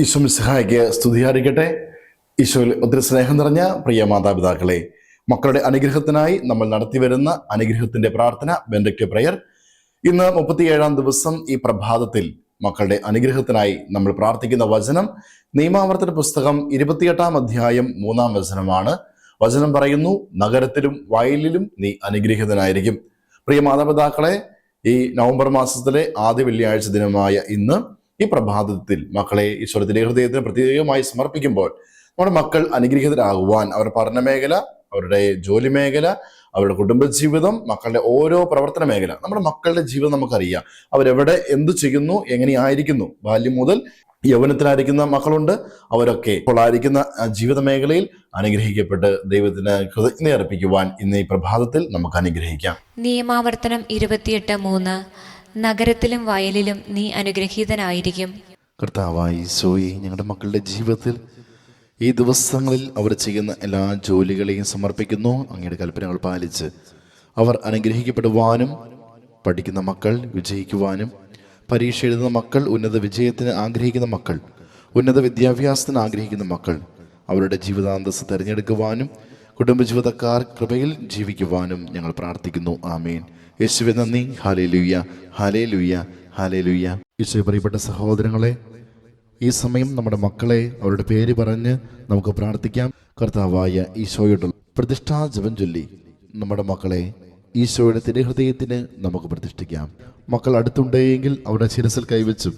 ഈശോ മിസ്ഹായ്ക്ക് സ്തുതിയായിരിക്കട്ടെ ഈശോയിൽ ഒത്തിരി സ്നേഹം നിറഞ്ഞ പ്രിയ മാതാപിതാക്കളെ മക്കളുടെ അനുഗ്രഹത്തിനായി നമ്മൾ നടത്തിവരുന്ന അനുഗ്രഹത്തിന്റെ പ്രാർത്ഥന ബെൻഡക്റ്റ് പ്രയർ. ഇന്ന് മുപ്പത്തിയേഴാം ദിവസം ഈ പ്രഭാതത്തിൽ മക്കളുടെ അനുഗ്രഹത്തിനായി നമ്മൾ പ്രാർത്ഥിക്കുന്ന വചനം നിയമാവർത്തന പുസ്തകം ഇരുപത്തിയെട്ടാം അധ്യായം മൂന്നാം വചനമാണ്. വചനം പറയുന്നു നഗരത്തിലും വയലിലും നീ അനുഗ്രഹിതനായിരിക്കും. പ്രിയ മാതാപിതാക്കളെ ഈ നവംബർ മാസത്തിലെ ആദ്യ വെള്ളിയാഴ്ച ദിനമായ ഇന്ന് ഈ പ്രഭാതത്തിൽ മക്കളെ ഈശ്വരത്തിന്റെ ഹൃദയത്തിന് പ്രത്യേകമായി സമർപ്പിക്കുമ്പോൾ നമ്മുടെ മക്കൾ അനുഗ്രഹീതരാകുവാൻ അവരുടെ പഠന മേഖല അവരുടെ ജോലി മേഖല അവരുടെ കുടുംബജീവിതം മക്കളുടെ ഓരോ പ്രവർത്തന മേഖല നമ്മുടെ മക്കളുടെ ജീവിതം നമുക്കറിയാം. അവരെവിടെ എന്ത് ചെയ്യുന്നു എങ്ങനെയായിരിക്കുന്നു. ബാല്യം മുതൽ യൗവനത്തിലായിരിക്കുന്ന മക്കളുണ്ട്. അവരൊക്കെ ആ ജീവിത മേഖലയിൽ അനുഗ്രഹിക്കപ്പെട്ട് ദൈവത്തിന് കൃതജ്ഞത അർപ്പിക്കുവാൻ ഇന്ന് ഈ പ്രഭാതത്തിൽ നമുക്ക് അനുഗ്രഹിക്കാം. നിയമാവർത്തനം ഇരുപത്തിയെട്ട് മൂന്ന്. നഗരത്തിലും വയലിലും നീ അനുഗ്രഹീതനായിരിക്കും. കർത്താവായി ഈശോയെ ഞങ്ങളുടെ മക്കളുടെ ജീവിതത്തിൽ ഈ ദിവസങ്ങളിൽ അവർ ചെയ്യുന്ന എല്ലാ ജോലികളെയും സമർപ്പിക്കുന്നു. അങ്ങയുടെ കൽപ്പനകൾ പാലിച്ച് അവർ അനുഗ്രഹിക്കപ്പെടുവാനും പഠിക്കുന്ന മക്കൾ വിജയിക്കുവാനും പരീക്ഷ എഴുതുന്ന മക്കൾ ഉന്നത വിജയത്തിന് ആഗ്രഹിക്കുന്ന മക്കൾ ഉന്നത വിദ്യാഭ്യാസത്തിന് ആഗ്രഹിക്കുന്ന മക്കൾ അവരുടെ ജീവിതാന്തസ് തിരഞ്ഞെടുക്കുവാനും കുടുംബജീവിതക്കാർ കൃപയിൽ ജീവിക്കുവാനും ഞങ്ങൾ പ്രാർത്ഥിക്കുന്നു. ആമീൻ. യേശുവെ നന്ദി. ഹാലേ ലുയ്യ ഹാലേ ലുയ്യ ഹാലേ ലുയ്യ യേശുവെ പ്രിയപ്പെട്ട സഹോദരങ്ങളെ ഈ സമയം നമ്മുടെ മക്കളെ അവരുടെ പേര് പറഞ്ഞ് നമുക്ക് പ്രാർത്ഥിക്കാം. കർത്താവായ ഈശോയുടെ പ്രതിഷ്ഠാ ജപം ചൊല്ലി നമ്മുടെ മക്കളെ ഈശോയുടെ തിരുഹൃദയത്തിന് നമുക്ക് പ്രതിഷ്ഠിക്കാം. മക്കൾ അടുത്തുണ്ടെങ്കിൽ അവരുടെ ശിരസിൽ കൈവച്ചും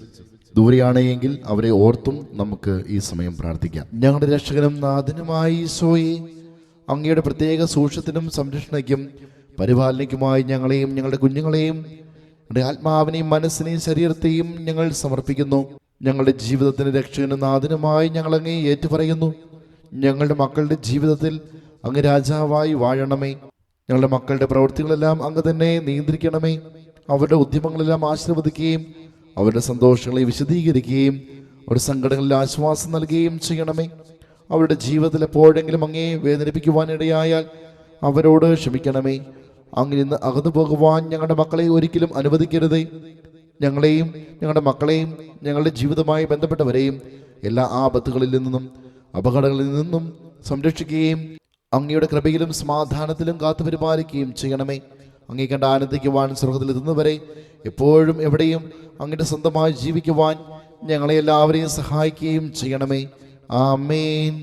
ദൂരെയാണെങ്കിൽ അവരെ ഓർത്തും നമുക്ക് ഈ സമയം പ്രാർത്ഥിക്കാം. ഞങ്ങളുടെ രക്ഷകനും നാഥനുമായ ഈശോയെ അങ്ങയുടെ പ്രത്യേക സൂക്ഷ്യത്തിനും സംരക്ഷണയ്ക്കും പരിപാലനയ്ക്കുമായി ഞങ്ങളെയും ഞങ്ങളുടെ കുഞ്ഞുങ്ങളെയും ഞങ്ങളുടെ ആത്മാവിനെയും മനസ്സിനെയും ശരീരത്തെയും ഞങ്ങൾ സമർപ്പിക്കുന്നു. ഞങ്ങളുടെ ജീവിതത്തിന് രക്ഷകനും നാഥനുമായി ഞങ്ങളങ്ങേ ഏറ്റുപറയുന്നു. ഞങ്ങളുടെ മക്കളുടെ ജീവിതത്തിൽ അങ്ങ് രാജാവായി വാഴണമേ. ഞങ്ങളുടെ മക്കളുടെ പ്രവൃത്തികളെല്ലാം അങ്ങ് തന്നെ നിയന്ത്രിക്കണമേ. അവരുടെ ഉദ്യമങ്ങളെല്ലാം ആശീർവദിക്കുകയും അവരുടെ സന്തോഷങ്ങളെ വിശദീകരിക്കുകയും അവരുടെ സങ്കടങ്ങളിൽ ആശ്വാസം നൽകുകയും ചെയ്യണമേ. അവരുടെ ജീവിതത്തിൽ എപ്പോഴെങ്കിലും അങ്ങേ വേദനിപ്പിക്കുവാനിടയായാൽ അവരോട് ക്ഷമിക്കണമേ. അങ്ങനെ ഇന്ന് അകന്നു പോകുവാൻ ഞങ്ങളുടെ മക്കളെ ഒരിക്കലും അനുവദിക്കരുത്. ഞങ്ങളെയും ഞങ്ങളുടെ മക്കളെയും ഞങ്ങളുടെ ജീവിതവുമായി ബന്ധപ്പെട്ടവരെയും എല്ലാ ആപത്തുകളിൽ നിന്നും അപകടങ്ങളിൽ നിന്നും സംരക്ഷിക്കുകയും അങ്ങയുടെ കൃപയിലും സമാധാനത്തിലും കാത്തു പരിപാലിക്കുകയും ചെയ്യണമേ. അങ്ങേ കണ്ട് ആനന്ദിക്കുവാൻ സ്വർഗത്തിലെത്തുന്നവരെ എപ്പോഴും എവിടെയും അങ്ങയുടെ സ്വന്തമായി ജീവിക്കുവാൻ ഞങ്ങളെ എല്ലാവരെയും സഹായിക്കുകയും ചെയ്യണമേ. ആമേൻ